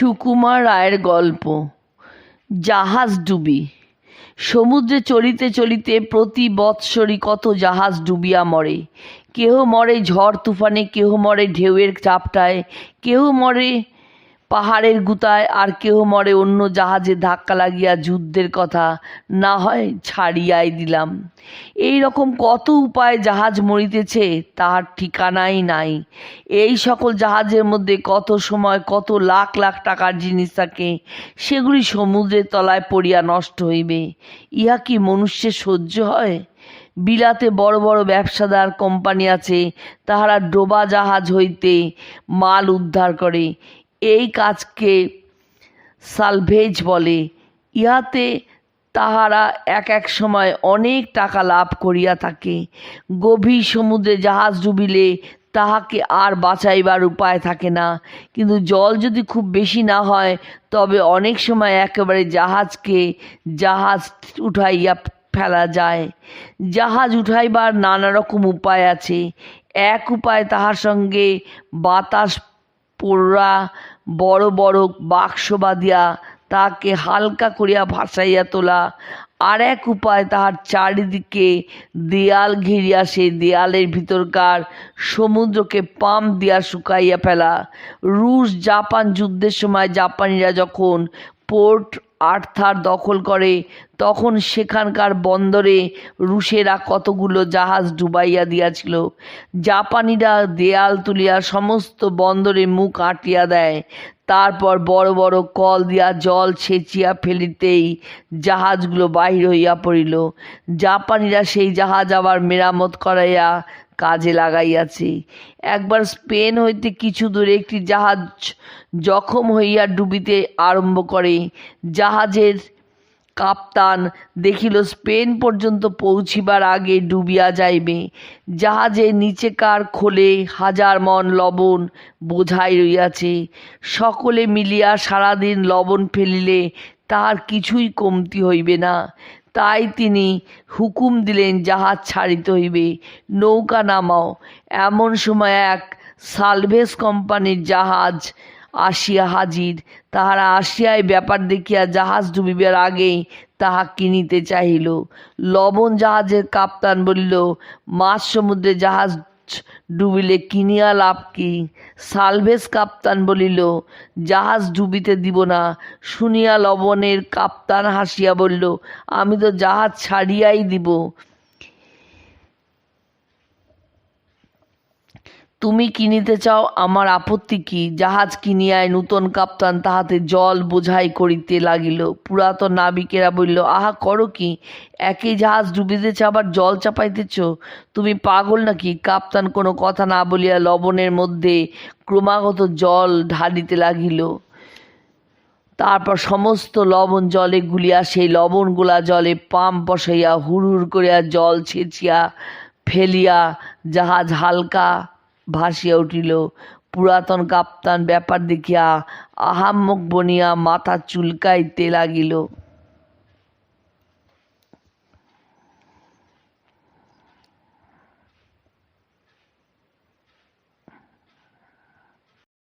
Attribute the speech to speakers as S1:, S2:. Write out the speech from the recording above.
S1: সুকুমার রায়ের গল্প, জাহাজ ডুবি। সমুদ্রে চলিতে চলিতে প্রতি বৎসরই কত জাহাজ ডুবিয়া মরে। কেহ মরে ঝড় তুফানে, কেহ মরে ঢেউয়ের চাপটায়, কেহ মরে পাহাড়ের গুতায় আর কেহ মরে অন্য জাহাজে ধাক্কা লাগিয়া যুদ্ধের কথা না হয় ছাড়িয়াই দিলাম। এই রকম কত উপায় জাহাজ মরিতেছে তাহার ঠিকানাই নাই। এই সকল জাহাজের মধ্যে কত সময় কত লাখ লাখ টাকার জিনিস থাকে, সেগুলি সমুদ্রের তলায় পড়িয়া নষ্ট হইবে। ইহা কি মনুষ্যের সহ্য হয়? বিলাতে বড় বড় ব্যবসাদার কোম্পানি আছে, তাহারা ডোবা জাহাজ হইতে মাল উদ্ধার করে। এই কাজকে সালভেজ বলে। ইহাতে তাহারা এক এক সময় অনেক টাকা লাভ করিয়া থাকে। গভীর সমুদ্রে জাহাজ ডুবিলে তাহাকে আর বাঁচাইবার উপায় থাকে না। কিন্তু জল যদি খুব বেশি না হয়, তবে অনেক সময় একেবারে জাহাজকে জাহাজ উঠাইয়া ফেলা যায়। জাহাজ উঠাইবার নানা রকম উপায় আছে। এক উপায় তাহার সঙ্গে বাতাস পোড়া বড় বড় বাক্স বাঁধিয়া তাহাকে হালকা করিয়া ভাসাইয়া তোলা। আর এক উপায় তাহার চারিদিকে দেয়াল ঘিরিয়া সেই দেয়ালের ভিতরকার সমুদ্রকে পাম্প দিয়া শুকাইয়া ফেলা। রুশ জাপান যুদ্ধের সময় জাপানিরা যখন পোর্ট আর্থার দখল করে তখন সেখানকার বন্দরে রুশেরা কতগুলো জাহাজ ডুবাইয়া দিয়াছিল। জাপানিরা দেয়াল তুলিয়া সমস্ত বন্দরে মুখ আটিয়া দেয়। তারপর বড় বড় কল দিয়া জল ছেঁচিয়া ফেলিতেই জাহাজগুলো বাহির হইয়া পড়িল। জাপানিরা সেই জাহাজ আবার মেরামত করাইয়া কাজে লাগাইয়াছে। একবার স্পেন হইতে কিছু দূরে একটি জাহাজ জখম হইয়া ডুবিতে আরম্ভ করে। জাহাজের কাপ্তান, দেখিল স্পেন পর্যন্ত পৌঁছিবার আগে ডুবিয়া যাইবে। জাহাজের নিচেকার খোলে হাজার মন লবণ বোঝাই রইয়াছে। সকলে মিলিয়া সারাদিন লবণ ফেলিলে তার কিছুই কমতি হইবে না। তাই তিনি হুকুম দিলেন জাহাজ ছাড়িতে হইবে। নৌকা নামাও। এমন সময় এক সালভেস কোম্পানির জাহাজ আসিয়া হাজির। তাহারা আসিয়ায় ব্যাপার দেখিয়া জাহাজ ডুবিবার আগেই তাহা কিনিতে চাহিল। লবণ জাহাজের কাপ্তান বলিল, মাছ সমুদ্রে জাহাজ ডুবিলে কিনিয়া লাভ কি? সালভেজ কাপ্তান বলিল, জাহাজ ডুবিতে দিব না। শুনিয়া লবণের কাপ্তান হাসিয়া বলিল, আমি তো জাহাজ ছাড়িয়াই দিব। তুমি কিনিতে চাও? আমার আপত্তি কি? জাহাজ কিনিয়ায় নূতন কাপ্তান তাহাতে জল বোঝাই করিতে লাগিল। পুরাতন নাবিকেরা বলিল, আহা, করো কি? একই জাহাজ ডুবিতেছ, আবার জল চাপাইতেছ? তুমি পাগল নাকি? কাপ্তান কোনো কথা না বলিয়া লবণের মধ্যে ক্রমাগত জল ঢালিতে লাগিল। তারপর সমস্ত লবণ জলে গুলিয়া, সেই লবণগুলা জলে পাম্প বসাইয়া, হুড় হুড় করিয়া জল ছেঁচিয়া ফেলিয়া জাহাজ হালকা ভাসিয়া উঠিল। পুরাতন কাপ্তান ব্যাপার দেখিয়া আহাম্মক বনিয়া মাথা চুলকাইতে লাগিল।